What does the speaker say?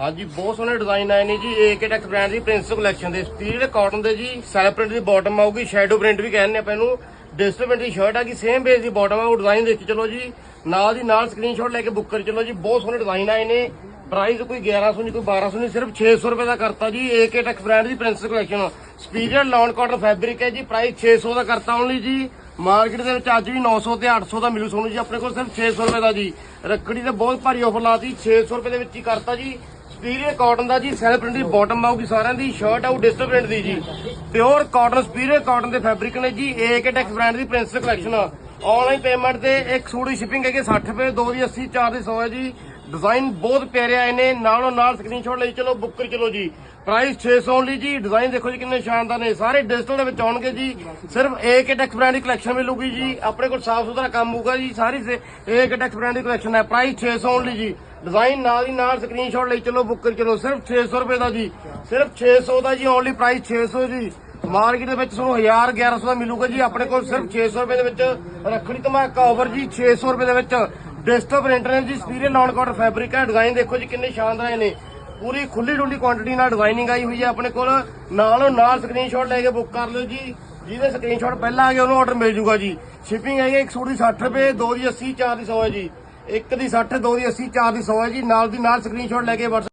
ਹਾਂਜੀ, ਬਹੁਤ ਸੋਹਣੇ ਡਿਜ਼ਾਈਨ ਆਏ ਨੇ ਜੀ। ਏਕੇ ਟੈਕਸ ਬ੍ਰਾਂਡ ਦੀ ਪ੍ਰਿੰਸ ਕਲੈਕਸ਼ਨ ਦੇ। ਸਟੀਲ ਕਾਟਨ ਦੇ ਜੀ। ਸੈਲ ਪ੍ਰਿੰਟ ਦੀ ਬਾਟਮ ਆਊਗੀ ਸ਼ੈਡੋ ਪ੍ਰਿੰਟ ਵੀ ਕਹਿੰਦੇ ਆਪਾਂ ਇਹਨੂੰ। ਡਿਜੀਟਲ ਪ੍ਰਿੰਟ ਦੀ ਸ਼ਰਟ ਆ ਕਿ ਸੇਮ ਬੇਸ ਦੀ ਬਾਟਮ ਆ, ਉਹ ਡਿਜ਼ਾਈਨ ਦੇਖ ਚਲੋ ਜੀ। ਨਾਲ ਦੀ ਨਾਲ ਸਕਰੀਨਸ਼ਾਟ ਲੈ ਕੇ ਬੁੱਕ ਕਰ ਚਲੋ ਜੀ। ਬਹੁਤ ਸੋਹਣੇ ਡਿਜ਼ਾਈਨ ਆਏ ਨੇ। ਪ੍ਰਾਈਸ ਕੋਈ 1100 ਨਹੀਂ, ਕੋਈ 1200 ਨਹੀਂ, ਸਿਰਫ 600 ਰੁਪਏ ਦਾ ਕਰਤਾ ਜੀ ਏਕੇ ਟੈਕਸ ਬ੍ਰਾਂਡ ਦੀ prince collection superior lawn cotton fabric ਹੈ ਜੀ। ਪ੍ਰਾਈਸ 600 ਦਾ ਕਰਤਾ ਓਨਲੀ ਜੀ। ਮਾਰਕੀਟ ਦੇ ਵਿੱਚ ਅੱਜ ਵੀ 900 ਤੇ 800 ਦਾ ਮਿਲੂ ਤੁਹਾਨੂੰ ਜੀ। ਆਪਣੇ ਕੋਲ ਸਿਰਫ 600 ਰੁਪਏ ਦਾ ਜੀ। ਰੱਖੜੀ ਤੇ ਬਹੁਤ ਭਾਰੀ ਆਫਰ ਲਾਤੀ। 600 ਰੁਪਏ ਦੇ ਵਿੱਚ ਹੀ ਕਰਤਾ ਜੀ। ਸਪੀਰੀਅਰ ਕਾਟਨ ਦਾ ਜੀ ਸੈਲ ਪ੍ਰਿੰਟ ਦੀ ਬਾਟਮ ਆਊਗੀ ਸਾਰਿਆਂ ਦੀ ਸ਼ਰਟ ਆਊ ਡਿਜੀਟਲ ਪ੍ਰਿੰਟ ਦੀ ਜੀ। ਪਿਓਰ ਕਾਟਨ ਸਪੀਰੀਅਰ ਕਾਟਨ ਦੇ ਫੈਬਰਿਕ ਨੇ ਜੀ ਏਕੇ ਟੈਕਸ ਬ੍ਰਾਂਡ ਦੀ ਪ੍ਰਿੰਸ ਕਲੈਕਸ਼ਨ ਆ। ਆਨਲਾਈਨ ਪੇਮੈਂਟ ਤੇ ਇੱਕ ਸੂਟ ਦੀ ਸ਼ਿਪਿੰਗ ਹੈਗੀ 60 ਰੁਪਏ, ਦੋ ਦੀ 80 ਚਾਰ ਦੀ 100 ਹੈ ਜੀ। ਡਿਜ਼ਾਈਨ ਬਹੁਤ ਪਿਆਰੇ ਆਏ ਨੇ, ਨਾਲੋਂ ਨਾਲ ਸਕਰੀਨਸ਼ਾਟ ਲਈ ਚਲੋ ਬੁੱਕ ਕਰ ਚਲੋ ਜੀ। ਪ੍ਰਾਈਸ 600 ਲਈ ਜੀ ਡਿਜ਼ਾਈਨ ਦੇਖੋ ਜੀ ਕਿੰਨੇ ਸ਼ਾਨਦਾਰ ਨੇ। ਸਾਰੇ ਡਿਜੀਟਲ ਦੇ ਵਿੱਚ ਆਉਣਗੇ ਜੀ। ਸਿਰਫ ਏਕੇ ਟੈਕਸ ਬ੍ਰਾਂਡ ਦੀ ਕਲੈਕਸ਼ਨ ਮਿਲੂਗੀ ਜੀ। ਆਪਣੇ ਕੋਲ ਸਾਫ਼ ਸੁਥਰਾ ਕੰਮ ਹੋਊਗਾ ਜੀ। ਸਾਰੀ ਏਕੇ ਟੈਕਸ ਬ੍ਰਾਂਡ ਦੀ ਕਲੈਕਸ਼ਨ ਹੈ। ਪ੍ਰਾਈਸ 600 ਲਈ ਜੀ। ਡਿਜ਼ਾਈਨ ਨਾਲ ਹੀ ਨਾਲ ਸਕਰੀਨਸ਼ਾਟ ਲਈ ਚਲੋ, ਬੁੱਕ ਕਰ ਚਲੋ। ਸਿਰਫ 600 ਰੁਪਏ ਦਾ ਜੀ। ਸਿਰਫ 600 ਦਾ ਜੀ ਓਨਲੀ ਪ੍ਰਾਈਸ 600 ਜੀ। ਮਾਰਕੀਟ ਦੇ ਵਿੱਚ ਤੁਹਾਨੂੰ 1000 1100 ਦਾ ਮਿਲੂਗਾ ਜੀ। ਆਪਣੇ ਕੋਲ ਸਿਰਫ 600 ਰੁਪਏ ਦੇ ਵਿੱਚ ਰੱਖੜੀ ਧਮਾਕਾ ਆਫਰ ਜੀ 600 ਰੁਪਏ ਦੇ ਵਿੱਚ ਡਿਸਟੋ ਪ੍ਰਿੰਟਰ ਜੀ ਸਪੀਰੀਅਲ ਨੌਨ ਕਾਟਨ ਫੈਬਰਿਕ ਹੈ। ਡਿਜ਼ਾਈਨ ਦੇਖੋ ਜੀ ਕਿੰਨੇ ਸ਼ਾਨਦਾਰ ਨੇ। ਪੂਰੀ ਖੁੱਲੀ ਡੁੱਲੀ ਕੁਆਂਟੀਟੀ ਨਾਲ ਡਿਜ਼ਾਈਨਿੰਗ ਆਈ ਹੋਈ ਹੈ ਆਪਣੇ ਕੋਲ। ਨਾਲੋਂ ਨਾਲ ਸਕਰੀਨਸ਼ਾਟ ਲੈ ਕੇ ਬੁੱਕ ਕਰ ਲਿਓ ਜੀ। ਜਿਹਦੇ ਸਕਰੀਨਸ਼ਾਟ ਪਹਿਲਾਂ ਆ ਗਿਆ ਉਹਨੂੰ ਆਰਡਰ ਮਿਲ ਜੂਗਾ ਜੀ। ਸ਼ਿਪਿੰਗ ਹੈਗੀ ਇੱਕ ਸੂਟ ਦੀ 60 ਰੁਪਏ, ਦੋ ਦੀ 80 ਚਾਰ ਦੀ 100 ਹੈ ਜੀ। ਇੱਕ ਦੀ 60 ਦੋ ਦੀ 80 ਚਾਰ ਦੀ 100 ਹੈ ਜੀ। ਨਾਲ ਦੀ ਨਾਲ ਸਕਰੀਨਸ਼ਾਟ ਲੈ ਕੇ WhatsApp